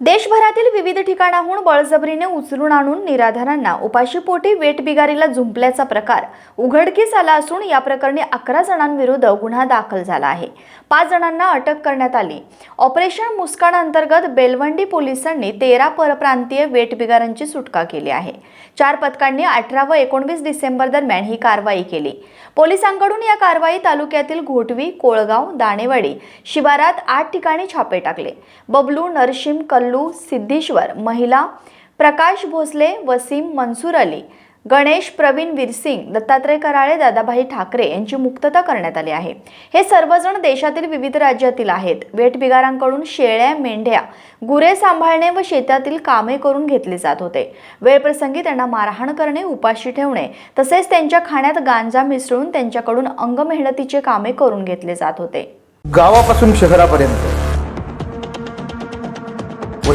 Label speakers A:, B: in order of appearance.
A: देशभरातील विविध ठिकाणाहून बळजबरीने उचलून आणून निराधारांना उपाशीपोटी वेटबिगारीला झुंपल्याचा प्रकार उघडकीस आला असून या प्रकरणी अकरा जणांविरुद्ध गुन्हा दाखल झाला आहे. पाच जणांना अटक करण्यात आली. ऑपरेशन मुस्कान अंतर्गत बेलवंडी पोलिसांनी तेरा परप्रांतीय वेटबिगारांची सुटका केली आहे. चार पथकांनी अठरा व एकोणवीस डिसेंबर दरम्यान ही कारवाई केली. पोलिसांकडून या कारवाई तालुक्यातील घोटवी कोळगाव दाणेवाडी शिवारात आठ ठिकाणी छापे टाकले. बबलू नरशिम कल कल्लू सिद्धेश्वर महिला प्रकाश भोसले वसीम मनसूर अली गणेश प्रवीण वीरसिंग दत्तात्रय कराळे दादाभाई ठाकरे यांची मुक्तता करण्यात आली आहे. हे सर्वजण देशातील विविध राज्यातील आहेत. वेठबिगारांकडून शेळ्या मेंढ्या गुरे सांभाळणे व शेतातील कामे करून घेतले जात होते. वेळप्रसंगी त्यांना मारहाण करणे उपाशी ठेवणे तसेच त्यांच्या खाण्यात गांजा मिसळून त्यांच्याकडून अंग मेहनतीचे कामे करून घेतले जात होते.
B: गावापासून शहरापर्यंत